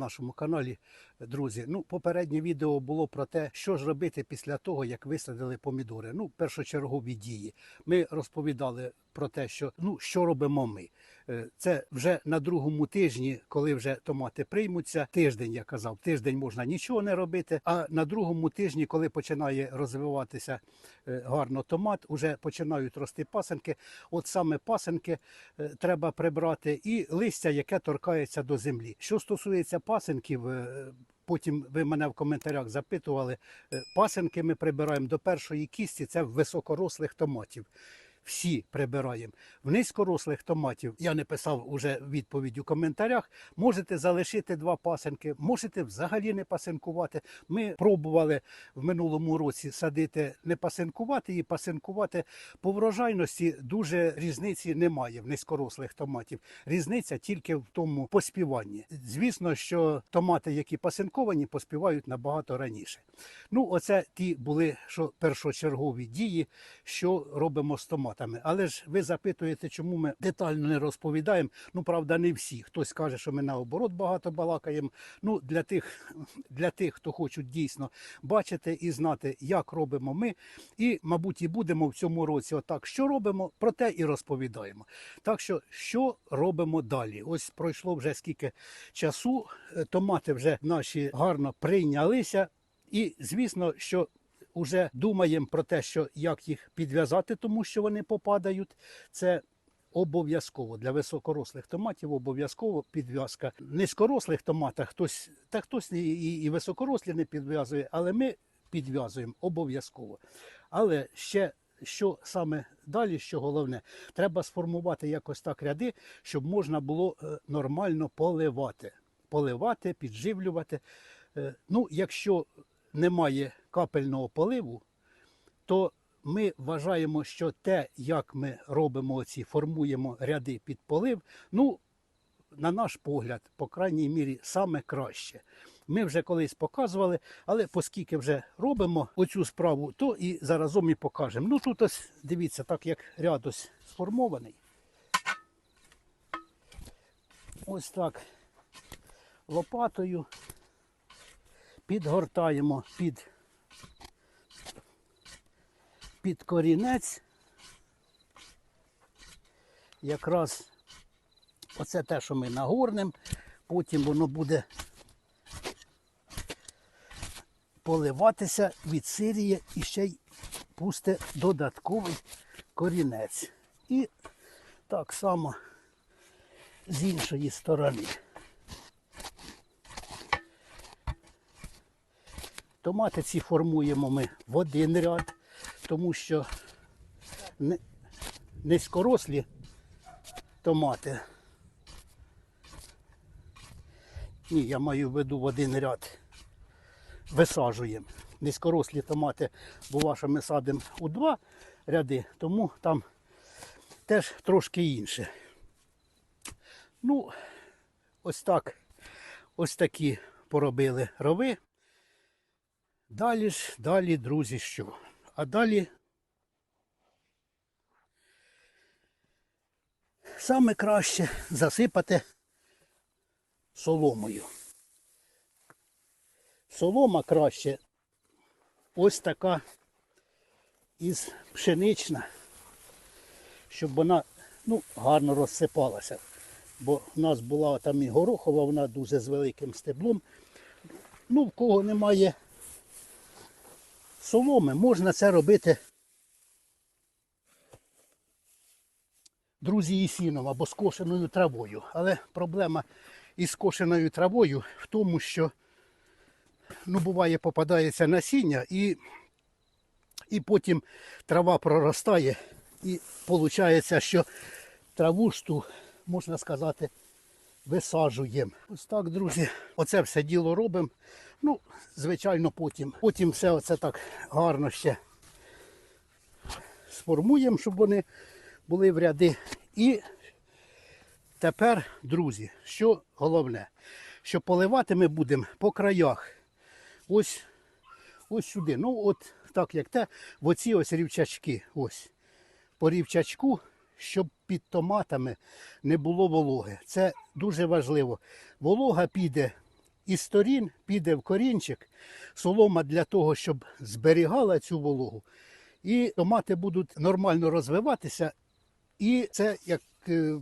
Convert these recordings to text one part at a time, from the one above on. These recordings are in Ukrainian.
нашому каналі, друзі. Ну, попереднє відео було про те, що ж робити після того, як висадили помідори. Ну, першочергові дії. Ми розповідали про те, що ну що робимо ми. Е, Це вже на другому тижні, коли вже томати приймуться. Тиждень я казав, тиждень можна нічого не робити. А на другому тижні, коли починає розвиватися е, гарно томат, вже починають рости пасенки. От саме пасенки е, треба прибрати, і листя, яке торкається до землі. Що стосується пасенків, потім ви мене в коментарях запитували. Пасенки ми прибираємо до першої кісті. Це високорослих томатів. Всі прибираємо. В низькорослих томатів я не писав уже відповідь у коментарях. Можете залишити два пасенки, можете взагалі не пасинкувати. Ми пробували в минулому році садити не пасинкувати і пасинкувати. По врожайності дуже різниці немає в низькорослих томатів. Різниця тільки в тому поспіванні. Звісно, що томати, які пасинковані, поспівають набагато раніше. Ну, оце ті були що першочергові дії, що робимо з томатами. Але ж ви запитуєте, чому ми детально не розповідаємо. Ну, правда, не всі. Хтось каже, що ми наоборот багато балакаємо. Ну, для тих, для тих, хто хочуть дійсно бачити і знати, як робимо ми. І, мабуть, і будемо в цьому році отак, що робимо, про те і розповідаємо. Так що, що робимо далі? Ось пройшло вже скільки часу, е, томати вже наші гарно прийнялися. І звісно, що вже думаємо про те, що як їх підв'язати, тому що вони попадають. Це обов'язково для високорослих томатів обов'язково підв'язка. Низькорослих томатах хтось та хтось і, і, високорослі не підв'язує, але ми підв'язуємо обов'язково. Але ще що саме далі, що головне, треба сформувати якось так ряди, щоб можна було е, нормально поливати. Поливати, підживлювати. Е, Ну, якщо немає капельного поливу, то ми вважаємо, що те, як ми робимо ці, формуємо ряди під полив, ну, на наш погляд, по крайній мірі, саме краще. Ми вже колись показували, але оскільки вже робимо оцю справу, то і заразом і покажемо. Ну тут ось дивіться, так як ряд ось сформований. Ось так лопатою підгортаємо під, під корінець. Якраз оце те, що ми нагорнемо, потім воно буде поливатися від сирії і ще й пусте додатковий корінець. І так само з іншої сторони. Томати ці формуємо ми в один ряд, тому що низькорослі томати. Ні, я маю в виду в один ряд. Висаджуємо. Низькорослі томати, бува, що ми садимо у два ряди, тому там теж трошки інше. Ну, ось так, ось такі поробили рови. Далі ж, далі, друзі, що? А далі саме краще засипати соломою. Солома краще ось така із пшенична, щоб вона ну, гарно розсипалася. Бо в нас була там і горохова, вона дуже з великим стеблом. Ну, в кого немає соломи, можна це робити, друзі, і сіном або скошеною травою. Але проблема із скошеною травою в тому, що ну, буває, попадається насіння і, і потім трава проростає, і виходить, що траву ж можна сказати, висаджуємо. Ось так, друзі, оце все діло робимо. Ну, звичайно, потім. Потім все оце так гарно ще сформуємо, щоб вони були в ряди. І тепер, друзі, що головне, що поливати ми будемо по краях. Ось, ось сюди. Ну, от так як те, в оці ось рівчачки. Ось. По рівчачку, щоб під томатами не було вологи. Це дуже важливо. Волога піде із сторін піде в корінчик солома для того, щоб зберігала цю вологу. І томати будуть нормально розвиватися, і це, як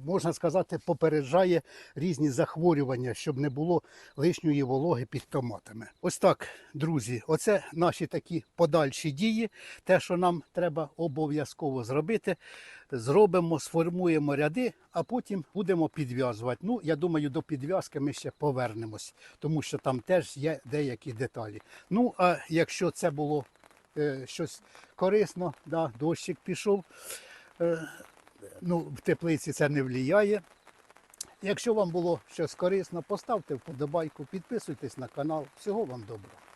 можна сказати, попереджає різні захворювання, щоб не було лишньої вологи під томатами. Ось так, друзі, оце наші такі подальші дії. Те, що нам треба обов'язково зробити, зробимо, сформуємо ряди, а потім будемо підв'язувати. Ну, я думаю, до підв'язки ми ще повернемось, тому що там теж є деякі деталі. Ну, а якщо це було е, щось корисно, да, дощик пішов. Е, ну, в теплиці це не впливає. Якщо вам було щось корисно, поставте вподобайку, підписуйтесь на канал. Всього вам доброго.